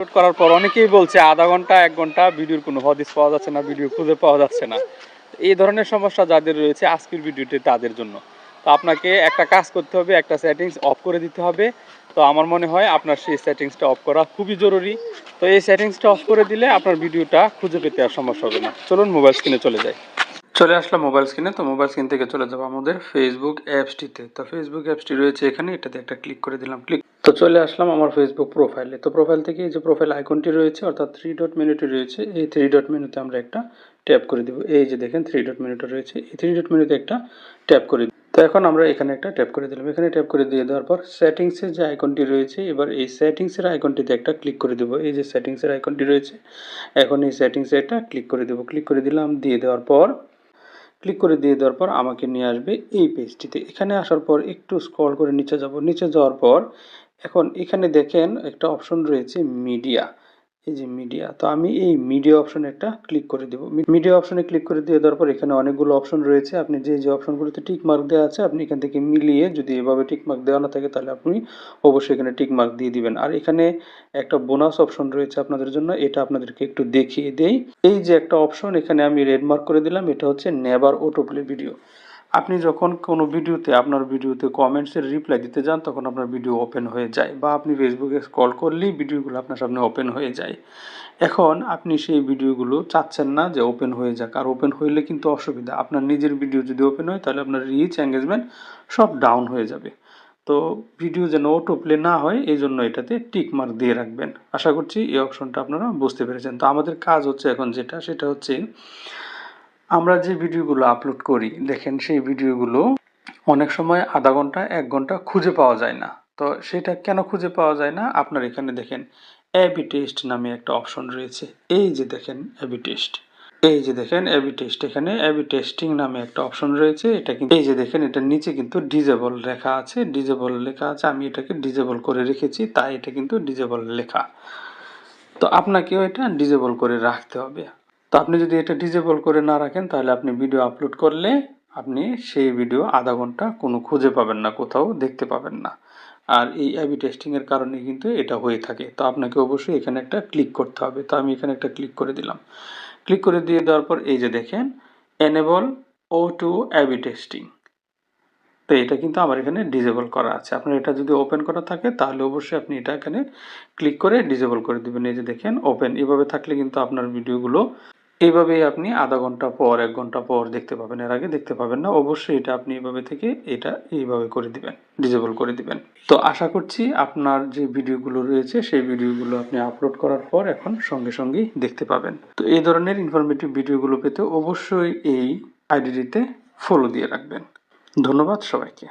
Upload করার পর অনেকেই বলছে আধা ঘণ্টা, এক ঘণ্টা ভিডিওর কোনো হদিস পাওয়া যাচ্ছে না, ভিডিও খুঁজে পাওয়া যাচ্ছে না। এই ধরনের সমস্যা যাদের রয়েছে আজকের ভিডিওটি তাদের জন্য। তো আপনাকে একটা কাজ করতে হবে, একটা সেটিংস অফ করে দিতে হবে। তো আমার মনে হয় আপনার সেই সেটিংসটা অফ করা খুবই জরুরি। তো এই সেটিংসটা অফ করে দিলে আপনার ভিডিওটা খুঁজে পেতে আর সমস্যা হবে না। চলুন মোবাইল স্ক্রিনে চলে যাই। চলে আসলাম মোবাইল স্ক্রিনে তো মোবাইল স্ক্রিন থেকে চলে যাব আমাদের ফেসবুক অ্যাপসটিতে তো ফেসবুক অ্যাপসটি রয়েছে এখানে। এটাতে একটা ক্লিক করে দিলাম। ক্লিক তো চলে আসলাম আমার ফেসবুক প্রোফাইলে তো প্রোফাইল থেকে এই যে প্রোফাইল আইকনটি রয়েছে, অর্থাৎ থ্রি ডট মেনুটি রয়েছে, এই থ্রি ডট মেনুতে আমরা একটা ট্যাপ করে দেবো। এই যে দেখেন থ্রি ডট মেনুটা রয়েছে, এই থ্রি ডট মেনুতে একটা ট্যাপ করে তো এখন আমরা এখানে একটা ট্যাপ করে দিলাম। এখানে ট্যাপ করে দিয়ে দেওয়ার পর সেটিংসের যে আইকনটি রয়েছে, এবার এই সেটিংসের আইকনটিতে একটা ক্লিক করে দেবো। এই যে সেটিংসের আইকনটি রয়েছে, এখন এই সেটিংসে একটা ক্লিক করে দেবো। ক্লিক করে দিলাম, দিয়ে দেওয়ার পর ক্লিক করে দিয়ে দেওয়ার পর আমাকে নিয়ে আসবে এই পেজটিতে এখানে আসার পর একটু স্ক্রল করে নিচে যাব। নিচে যাওয়ার পর এখন এখানে দেখেন একটা অপশন রয়েছে মিডিয়া এই যে মিডিয়া তো আমি এই মিডিয়া অপশনে একটা ক্লিক করে দেবো। মিডিয়া অপশনে ক্লিক করে দিয়ে দেওয়ার পর এখানে অনেকগুলো অপশন রয়েছে। আপনি যে যে অপশনগুলোতে টিক মার্ক দেওয়া আছে, আপনি এখান থেকে মিলিয়ে যদি এভাবে টিক মার্ক দেওয়া না থাকে, তাহলে আপনি অবশ্যই এখানে টিক মার্ক দিয়ে দিবেন। আর এখানে একটা বোনাস অপশন রয়েছে আপনাদের জন্য, এটা আপনাদেরকে একটু দেখিয়ে দেই। এই যে একটা অপশন এখানে আমি রেড মার্ক করে দিলাম, এটা হচ্ছে নেভার অটোপ্লে ভিডিও আপনি যখন কোনো ভিডিওতে, আপনার ভিডিওতে কমেন্টসের রিপ্লাই দিতে যান, তখন আপনার ভিডিও ওপেন হয়ে যায় বা আপনি ফেসবুকে স্ক্রল করলেই ভিডিওগুলো আপনার সামনে ওপেন হয়ে যায়। এখন আপনি সেই ভিডিওগুলো চাচ্ছেন না যে ওপেন হয়ে যাক। আর ওপেন হইলে কিন্তু অসুবিধা। আপনার নিজের ভিডিও যদি ওপেন হয়, তাহলে আপনার রিচ এঙ্গেজমেন্ট সব ডাউন হয়ে যাবে। তো ভিডিও যেন অটো প্লে না হয় এই জন্য এটাতে টিক মার্ক দিয়ে রাখবেন। আশা করছি এই অপশনটা আপনারা বুঝতে পেরেছেন। তো আমাদের কাজ হচ্ছে এখন যেটা, সেটা হচ্ছে আমরা যে ভিডিওগুলো আপলোড করি, দেখেন সেই ভিডিওগুলো অনেক সময় আধা ঘণ্টা, এক ঘণ্টা খুঁজে পাওয়া যায় না। তো সেটা কেন খুঁজে পাওয়া যায় না? আপনার এখানে দেখেন অ্যাবি টেস্ট নামে একটা অপশন রয়েছে। এই যে দেখেন অ্যাবি টেস্ট এই যে দেখেন অ্যাবি টেস্ট এখানে অ্যাবি টেস্টিং নামে একটা অপশন রয়েছে। এটা কিন্তু এই যে দেখেন এটা নিচে কিন্তু ডিজেবল লেখা আছে। ডিজেবল লেখা আছে। আমি এটাকে ডিজেবল করে রেখেছি, তাই এটা কিন্তু ডিজেবল লেখা। তো আপনাকেও এটা ডিজেবল করে রাখতে হবে। তো আপনি যদি এটা ডিজেবল করে না রাখেন, তাহলে আপনি ভিডিও আপলোড করলে আপনি সেই ভিডিও আধা ঘণ্টা কোনো খুঁজে পাবেন না, কোথাও দেখতে পাবেন না। আর এই অ্যাবি টেস্টিংয়ের কারণে কিন্তু এটা হয়ে থাকে। তো আপনাকে অবশ্যই এখানে একটা ক্লিক করতে হবে। তো আমি এখানে একটা ক্লিক করে দিলাম। ক্লিক করে দিয়ে দেওয়ার পর এই যে দেখেন এনেবল ও টু অ্যাবি টেস্টিং তো এটা কিন্তু আমার এখানে ডিজেবল করা আছে। আপনার এটা যদি ওপেন করা থাকে, তাহলে অবশ্যই আপনি এটা এখানে ক্লিক করে ডিজেবল করে দেবেন। এই যে দেখেন ওপেন এভাবে থাকলে কিন্তু আপনার ভিডিওগুলো এইভাবেই আপনি আধা ঘণ্টা পর, এক ঘণ্টা পর দেখতে পাবেন। এর আগে দেখতে পাবেন না। অবশ্যই এটা আপনি এইভাবে থেকে এটা এইভাবে করে দিবেন ডিজেবল করে দিবেন। তো আশা করছি আপনার যে ভিডিওগুলো রয়েছে, সেই ভিডিওগুলো আপনি আপলোড করার পর এখন সঙ্গে সঙ্গেই দেখতে পাবেন। তো এই ধরনের ইনফরমেটিভ ভিডিওগুলো পেতে অবশ্যই এই আইডিটিতে ফলো দিয়ে রাখবেন। ধন্যবাদ সবাইকে।